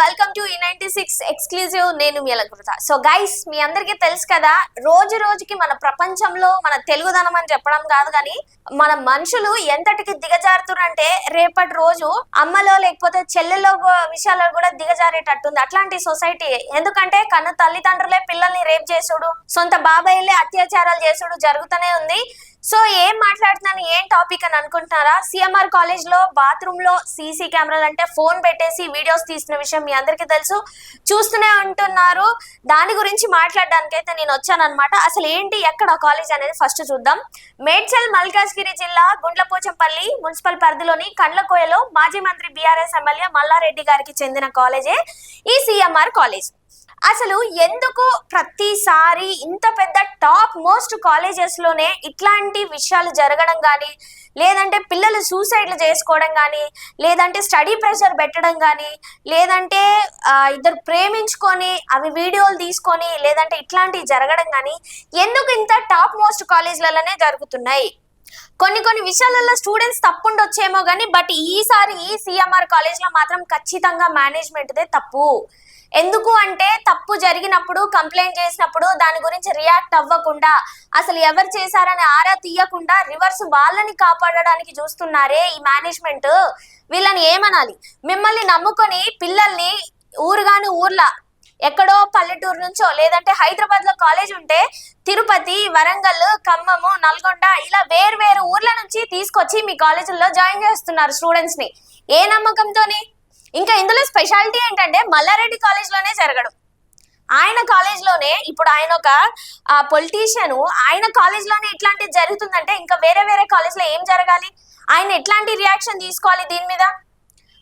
Welcome to ఈ ninety six exclusive నేను మీ అలంకృత. సో గైస్ మీ అందరికీ తెలుసు కదా రోజు రోజుకి మన ప్రపంచంలో మన తెలుగుదనం అని చెప్పడం కాదు కానీ మన మనుషులు ఎంతటికి దిగజారుతున్నంటే రేపటి రోజు అమ్మలో లేకపోతే చెల్లెలో విషయాల్లో కూడా దిగజారేటట్టుంది అట్లాంటి సొసైటీ. ఎందుకంటే కన్న తల్లిదండ్రులే పిల్లల్ని రేప్ చేసుడు సొంత బాబాయిలే అత్యాచారాలు చేసుడు జరుగుతూనే ఉంది. సో ఏం మాట్లాడుతున్నాను ఏం టాపిక్ అని అనుకుంటున్నారా? సిఎంఆర్ కాలేజ్లో బాత్రూమ్లో సీసీ కెమెరాలు అంటే ఫోన్ పెట్టేసి వీడియోస్ తీసిన విషయం మీ అందరికీ తెలుసు. చూస్తూనే ఉంటున్నారు. దాని గురించి మాట్లాడడానికైతే నేను వచ్చాను అనమాట అసలు ఏంటి? ఎక్కడ కాలేజ్ అనేది ఫస్ట్ చూద్దాం. మేడ్చల్ మల్కాజ్గిరి జిల్లా గుండ్లపోచంపల్లి మున్సిపల్ పరిధిలోని కండ్లకోయలో మాజీ మంత్రి బీఆర్ఎస్ ఎమ్మెల్యే మల్లారెడ్డి గారికి చెందిన కాలేజే ఈ సిఎంఆర్ కాలేజ్ అసలు ఎందుకు ప్రతిసారి ఇంత పెద్ద టాప్ మోస్ట్ కాలేజెస్లోనే ఇట్లాంటి విషయాలు జరగడం కానీ లేదంటే పిల్లలు సూసైడ్లు చేసుకోవడం కానీ లేదంటే స్టడీ ప్రెషర్ పెట్టడం కానీ లేదంటే ఇద్దరు ప్రేమించుకొని అవి వీడియోలు తీసుకొని లేదంటే ఇట్లాంటివి జరగడం కానీ ఎందుకు ఇంత టాప్ మోస్ట్ కాలేజ్లలోనే జరుగుతున్నాయి? కొన్ని కొన్ని విషయాలలో స్టూడెంట్స్ తప్పుండొచ్చేమో కానీ బట్ ఈసారి ఈ సిఎంఆర్ కాలేజ్లో మాత్రం ఖచ్చితంగా మేనేజ్మెంట్దే తప్పు. ఎందుకు అంటే తప్పు జరిగినప్పుడు కంప్లైంట్ చేసినప్పుడు దాని గురించి రియాక్ట్ అవ్వకుండా అసలు ఎవరు చేశారని ఆరా తీయకుండా రివర్స్ వాళ్ళని కాపాడడానికి చూస్తున్నారే ఈ మేనేజ్మెంట్ వీళ్ళని ఏమనాలి? మిమ్మల్ని నమ్ముకొని పిల్లల్ని ఊరుగాని ఊర్లా ఎక్కడో పల్లెటూరు నుంచో లేదంటే హైదరాబాద్లో కాలేజ్ ఉంటే తిరుపతి వరంగల్ ఖమ్మము నల్గొండ ఇలా వేరు వేరు ఊర్ల నుంచి తీసుకొచ్చి మీ కాలేజీల్లో జాయిన్ చేస్తున్నారు స్టూడెంట్స్ని. ఏ నమ్మకంతోని? ఇంకా ఇందులో స్పెషాలిటీ ఏంటంటే మల్లారెడ్డి కాలేజ్లోనే జరగడం. ఆయన కాలేజ్లోనే ఇప్పుడు ఆయన ఒక పొలిటీషియన్ ఆయన కాలేజ్లోనే ఇట్లాంటిది జరుగుతుందంటే ఇంకా వేరే వేరే కాలేజ్లో ఏం జరగాలి? ఆయన ఎట్లాంటి రియాక్షన్ తీసుకోవాలి దీని మీద?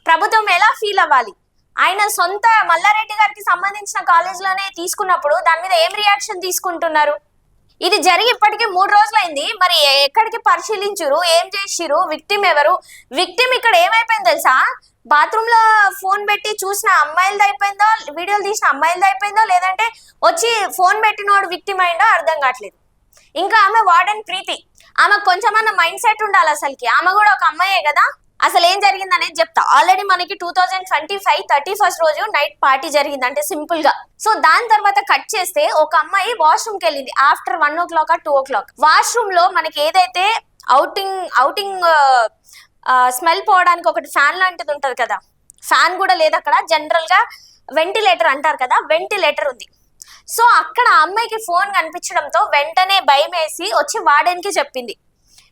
ప్రభుత్వం ఎలా ఫీల్ అవ్వాలి? ఆయన సొంత మల్లారెడ్డి గారికి సంబంధించిన కాలేజ్లోనే తీసుకున్నప్పుడు దాని మీద ఏం రియాక్షన్ తీసుకుంటున్నారు? ఇది జరిగి ఇప్పటికే మూడు రోజులైంది. మరి ఎక్కడికి పరిశీలించురు? ఏం చేసిరు విక్టిమ్ ఎవరు? విక్టిమ్ ఇక్కడ ఏమైపోయింది తెలుసా? బాత్రూమ్లో ఫోన్ పెట్టి చూసిన అమ్మాయిలది అయిపోయిందో? వీడియోలు తీసిన అమ్మాయిలది అయిపోయిందో? లేదంటే వచ్చి ఫోన్ పెట్టినోడు విక్టిమ్ అయిందో అర్థం కావట్లేదు. ఇంకా ఆమె వార్డెన్ ప్రీతి. ఆమె కొంచెమన్నా మైండ్ సెట్ ఉండాలి అసలుకి. ఆమె కూడా ఒక అమ్మాయే కదా? అసలు ఏం జరిగింది అనేది చెప్తా. ఆల్రెడీ మనకి two thousand twenty five thirty first రోజు నైట్ పార్టీ జరిగింది అంటే సింపుల్గా. సో దాని తర్వాత కట్ చేస్తే ఒక అమ్మాయి వాష్రూమ్కి వెళ్ళింది. After one o'clock two o'clock వాష్రూమ్లో మనకి ఏదైతే అవుటింగ్ అవుటింగ్ స్మెల్ పోవడానికి ఒకటి ఫ్యాన్ లాంటిది ఉంటది కదా. ఫ్యాన్ కూడా లేదు అక్కడ. జనరల్గా వెంటిలేటర్ అంటారు కదా వెంటిలేటర్ ఉంది. సో అక్కడ ఆ అమ్మాయికి ఫోన్ కనిపించడంతో వెంటనే భయం వేసి వచ్చి వాడేనికి చెప్పింది.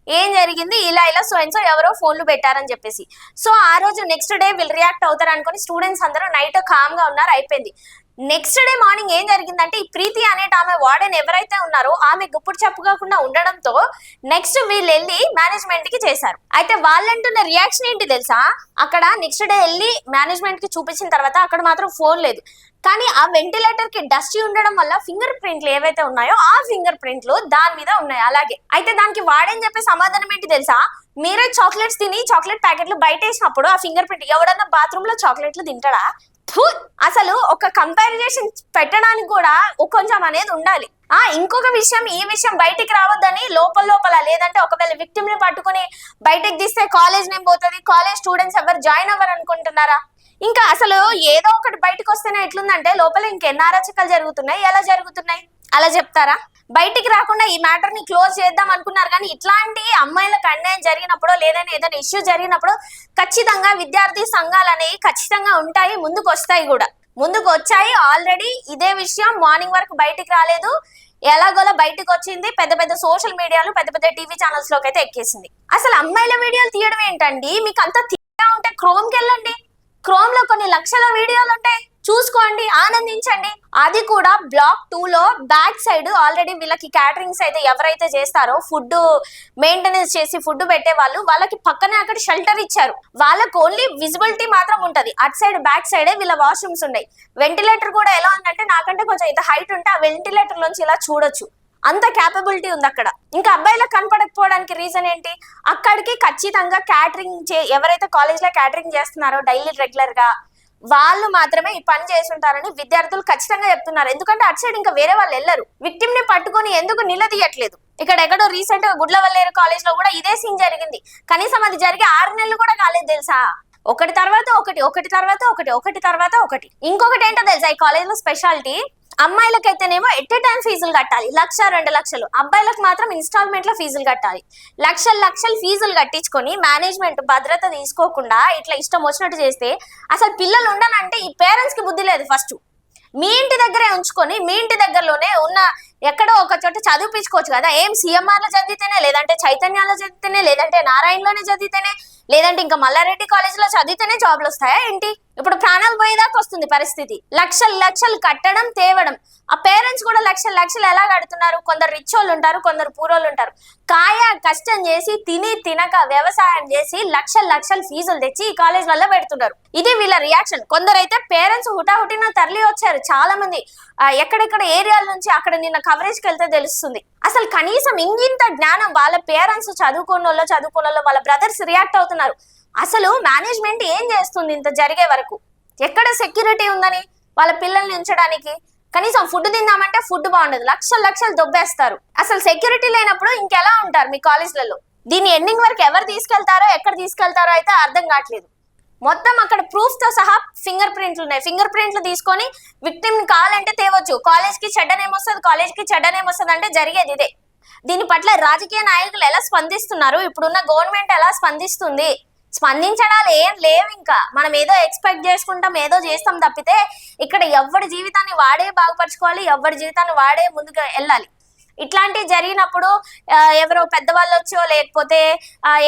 ఏం జరిగింది? ఇలా ఇలా సో అండ్ సో ఎవరో ఫోన్లు పెట్టారని చెప్పేసి. సో ఆ రోజు నెక్స్ట్ డే వీళ్ళు రియాక్ట్ అవుతారు అనుకుని స్టూడెంట్స్ అందరూ నైట్ కామ్గా ఉన్నారు అయిపోయింది. నెక్స్ట్ డే మార్నింగ్ ఏం జరిగిందంటే ఈ ప్రీతి అనేట ఆమె వార్డెన్ ఎవరైతే ఉన్నారో ఆమె గుప్పుడు చెప్పుకోకుండా ఉండడంతో నెక్స్ట్ వీళ్ళు వెళ్ళి మేనేజ్మెంట్కి చేశారు. అయితే వాళ్ళంటున్న రియాక్షన్ ఏంటి తెలుసా? అక్కడ నెక్స్ట్ డే వెళ్ళి మేనేజ్మెంట్కి చూపించిన తర్వాత అక్కడ మాత్రం ఫోన్ లేదు. కానీ ఆ వెంటిలేటర్కి డస్ట్ ఉండడం వల్ల ఫింగర్ ప్రింట్లు ఏవైతే ఉన్నాయో ఆ ఫింగర్ ప్రింట్లు దాని మీద ఉన్నాయి అలాగే. అయితే దానికి వాడని చెప్పే సమాధానం ఏంటి తెలుసా? మీరే చాక్లెట్స్ తిని చాక్లెట్ ప్యాకెట్లు బయట వేసినప్పుడు ఆ ఫింగర్ ప్రింట్ ఎవడన్నా బాత్రూమ్లో చాక్లెట్లు తింటాడా? అసలు ఒక కంపారిజేషన్ పెట్టడానికి కూడా కొంచెం అనేది ఉండాలి. ఆ ఇంకొక విషయం ఈ విషయం బయటికి రావద్దని లోపల లోపల లేదంటే ఒకవేళ విక్టిమ్ని పట్టుకుని బయటికి తీస్తే కాలేజ్ నేమ్ పోతుంది కాలేజ్ స్టూడెంట్స్ ఎవరు జాయిన్ అవ్వరు అనుకుంటున్నారా? ఇంకా అసలు ఏదో ఒకటి బయటకు వస్తేనే ఎట్లుందంటే లోపల ఇంకెన్ని అరాచకాలు జరుగుతున్నాయి ఎలా జరుగుతున్నాయి? అలా చెప్తారా? బయటికి రాకుండా ఈ మ్యాటర్ని క్లోజ్ చేద్దాం అనుకున్నారు కానీ ఇట్లాంటి అమ్మాయిలకు అన్యాయం జరిగినప్పుడు లేదని ఏదైనా ఇష్యూ జరిగినప్పుడు ఖచ్చితంగా విద్యార్థి సంఘాలు అనేవి ఖచ్చితంగా ఉంటాయి ముందుకు వస్తాయి కూడా. ముందుకు వచ్చాయి ఆల్రెడీ ఇదే విషయం మార్నింగ్ వరకు బయటికి రాలేదు. ఎలాగోలా బయటకు వచ్చింది పెద్ద పెద్ద సోషల్ మీడియాలు పెద్ద పెద్ద టీవీ ఛానల్స్లోకి అయితే ఎక్కేసింది. అసలు అమ్మాయిల వీడియోలు తీయడం ఏంటండి? మీకు అంత తీయగా ఉంటే క్రోమ్కి వెళ్ళండి. క్రోమ్లో కొన్ని లక్షల వీడియోలు ఉంటాయి చూసుకోండి ఆనందించండి. అది కూడా బ్లాక్ టూ లో బ్యాక్ సైడ్ ఆల్రెడీ వీళ్ళకి క్యాటరింగ్స్ అయితే ఎవరైతే చేస్తారో ఫుడ్ మెయింటెనెన్స్ చేసి ఫుడ్ పెట్టే వాళ్ళు వాళ్ళకి పక్కనే అక్కడ షెల్టర్ ఇచ్చారు. వాళ్ళకి ఓన్లీ విజిబిలిటీ మాత్రం ఉంటది. అటు సైడ్ బ్యాక్ సైడే వీళ్ళ వాష్రూమ్స్ ఉన్నాయి. వెంటిలేటర్ కూడా ఎలా ఉందంటే నాకంటే కొంచెం ఇంత హైట్ ఉంటే ఆ వెంటిలేటర్ నుంచి ఇలా చూడొచ్చు. అంత క్యాపబిలిటీ ఉంది అక్కడ. ఇంకా అబ్బాయిలకు కనపడకపోవడానికి రీజన్ ఏంటి? అక్కడికి ఖచ్చితంగా క్యాటరింగ్ చే ఎవరైతే కాలేజ్లో క్యాటరింగ్ చేస్తున్నారో డైలీ రెగ్యులర్గా వాళ్ళు మాత్రమే ఈ పని చేస్తుంటారని విద్యార్థులు ఖచ్చితంగా చెప్తున్నారు. ఎందుకంటే అటు సైడ్ ఇంకా వేరే వాళ్ళు వెళ్ళరు. విక్టిమ్ని పట్టుకొని ఎందుకు నిలదీయట్లేదు? ఇక్కడ ఎక్కడో రీసెంట్గా గుడ్లవల్లేరు కాలేజ్లో కూడా ఇదే సీన్ జరిగింది. కనీసం అది జరిగి ఆరు నెలలు కూడా కాలేదు తెలుసా? ఒకటి తర్వాత ఒకటి ఒకటి తర్వాత ఒకటి ఒకటి తర్వాత ఒకటి. ఇంకొకటి ఏంటో తెలుసా ఈ కాలేజ్లో స్పెషాలిటీ అమ్మాయిలకైతేనేమో ఎట్ ఏ టైం ఫీజులు కట్టాలి? లక్ష రెండు లక్షలు. అబ్బాయిలకు మాత్రం ఇన్స్టాల్మెంట్లో ఫీజులు కట్టాలి. లక్షలు లక్షలు ఫీజులు కట్టించుకొని మేనేజ్మెంట్ భద్రత తీసుకోకుండా ఇట్లా ఇష్టం వచ్చినట్టు చేస్తే అసలు పిల్లలు ఉండనంటే ఈ పేరెంట్స్కి బుద్ధి లేదు ఫస్ట్. మీ ఇంటి దగ్గరే ఉంచుకొని మీ ఇంటి దగ్గరలోనే ఉన్న ఎక్కడో ఒక చోట చదివిపించుకోవచ్చు కదా. ఏం సిఎంఆర్లో చదివితేనే లేదంటే చైతన్యాలో చదివితేనే లేదంటే నారాయణలోనే చదివితేనే లేదంటే ఇంకా మల్లారెడ్డి కాలేజ్లో చదివితేనే జాబ్లు వస్తాయా ఏంటి? ఇప్పుడు ప్రాణాలు పోయేదాకా వస్తుంది పరిస్థితి. లక్షలు లక్షలు కట్టడం తేవడం. ఆ పేరెంట్స్ కూడా లక్షలు లక్షలు ఎలా కడుతున్నారు? కొందరు రిచ్ వాళ్ళు ఉంటారు కొందరు పూరోళ్ళు ఉంటారు. కాయ కష్టం చేసి తిని తినక వ్యవసాయం చేసి లక్షలు లక్షలు ఫీజులు తెచ్చి ఈ కాలేజ్ వల్ల పెడుతున్నారు. ఇది వీళ్ళ రియాక్షన్. కొందరైతే పేరెంట్స్ హుటాహుటిన తరలి వచ్చారు. చాలా మంది ఎక్కడెక్కడ ఏరియాల నుంచి అక్కడ నిన్న కవరేజ్కి వెళ్తే తెలుస్తుంది. అసలు కనీసం ఇంగింత జ్ఞానం వాళ్ళ పేరెంట్స్ చదువుకున్న వాళ్ళు చదువుకున్న వాళ్ళు వాళ్ళ బ్రదర్స్ రియాక్ట్ అవుతున్నారు. అసలు మేనేజ్మెంట్ ఏం చేస్తుంది ఇంత జరిగే వరకు? ఎక్కడ సెక్యూరిటీ ఉందని? వాళ్ళ పిల్లల్ని ఉంచడానికి? కనీసం ఫుడ్ తిందామంటే ఫుడ్ బాగుండదు. లక్షలు లక్షలు దొబ్బేస్తారు. అసలు సెక్యూరిటీ లేనప్పుడు ఇంకెలా ఉంటారు మీ కాలేజ్లలో దీని ఎండింగ్ వరకు ఎవరు తీసుకెళ్తారో ఎక్కడ తీసుకెళ్తారో అయితే అర్థం కావట్లేదు. మొత్తం అక్కడ ప్రూఫ్తో సహా ఫింగర్ ప్రింట్లు ఉన్నాయి. ఫింగర్ ప్రింట్లు తీసుకొని విక్టిమ్ కావాలంటే తేవచ్చు. కాలేజ్కి చెడ్డ వస్తుంది కాలేజ్కి చెడ్డ వస్తుంది అంటే జరిగేది ఇదే. దీని పట్ల రాజకీయ నాయకులు ఎలా స్పందిస్తున్నారు? ఇప్పుడున్న గవర్నమెంట్ ఎలా స్పందిస్తుంది? స్పందించడాలు ఏం లేవు ఇంకా. మనం ఏదో ఎక్స్పెక్ట్ చేసుకుంటాం ఏదో చేస్తాం తప్పితే ఇక్కడ ఎవరి జీవితాన్ని వాడే బాగుపరచుకోవాలి ఎవరి జీవితాన్ని వాడే ముందుకు వెళ్ళాలి. ఇట్లాంటివి జరిగినప్పుడు ఎవరో పెద్దవాళ్ళు వచ్చో లేకపోతే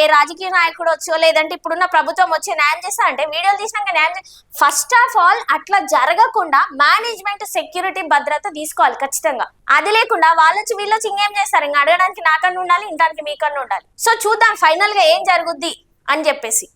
ఏ రాజకీయ నాయకుడు వచ్చో లేదంటే ఇప్పుడున్న ప్రభుత్వం వచ్చి న్యాయం చేస్తా అంటే వీడియోలు తీసినాక న్యాయం ఫస్ట్ ఆఫ్ ఆల్ అట్లా జరగకుండా మేనేజ్మెంట్ సెక్యూరిటీ భద్రత తీసుకోవాలి ఖచ్చితంగా. అది లేకుండా వాళ్ళొచ్చి వీళ్ళొచ్చి ఇంకేం చేస్తారు? ఇంకా అడగడానికి నాకన్నా ఉండాలి ఇంటానికి మీకన్నా ఉండాలి. సో చూద్దాం ఫైనల్గా ఏం జరుగుద్ది అని చెప్పేసి.